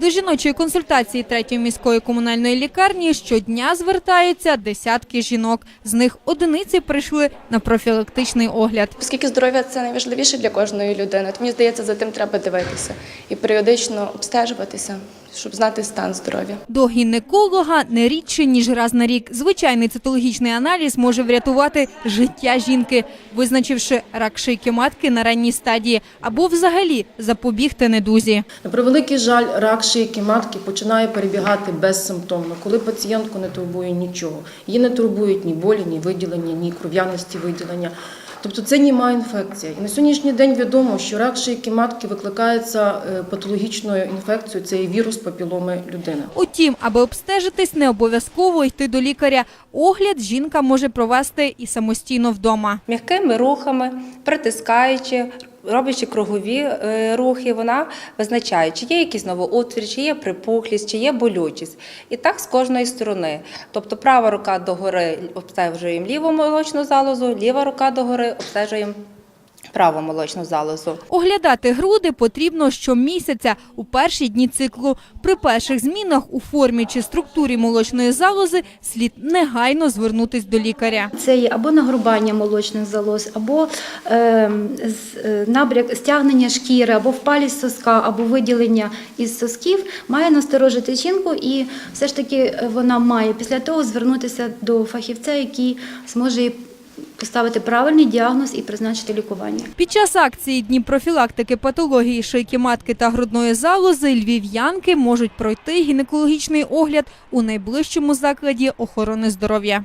До жіночої консультації третьої міської комунальної лікарні щодня звертаються десятки жінок. З них одиниці прийшли на профілактичний огляд. Оскільки здоров'я це найважливіше для кожної людини, то мені здається, за тим треба дивитися і періодично обстежуватися, щоб знати стан здоров'я. До гінеколога не рідше ніж раз на рік. Звичайний цитологічний аналіз може врятувати життя жінки, визначивши рак шийки матки на ранній стадії або взагалі запобігти недузі. На превеликий жаль, рак шийки матки починає перебігати безсимптомно, коли пацієнтку не турбує нічого. Її не турбують ні болі, ні виділення, ні кров'яності виділення. Тобто це німа інфекція. І на сьогоднішній день відомо, що рак шийки матки викликається е, патологічною інфекцією, це і вірус папіломи людини. Утім, аби обстежитись, не обов'язково йти до лікаря. Огляд жінка може провести і самостійно вдома. м'якими рухами, притискаючи, роблячи кругові е, рухи, вона визначає, чи є якісь новоутвір, чи є припухлість, чи є болючість. І так з кожної сторони. Тобто права рука догори обстежуємо ліву молочну залозу, ліва рука догори обстежуємо праву молочну залозу. Оглядати груди потрібно щомісяця у перші дні циклу. При перших змінах у формі чи структурі молочної залози слід негайно звернутись до лікаря. Це є або нагрубання молочних залоз, або е, е, набряк стягнення шкіри, або впалість соска, або виділення із сосків, має насторожити жінку, і все ж таки е, вона має після того звернутися до фахівця, який зможе поставити правильний діагноз і призначити лікування. Під час акції Дні профілактики патології шийки матки та грудної залози львів'янки можуть пройти гінекологічний огляд у найближчому закладі охорони здоров'я.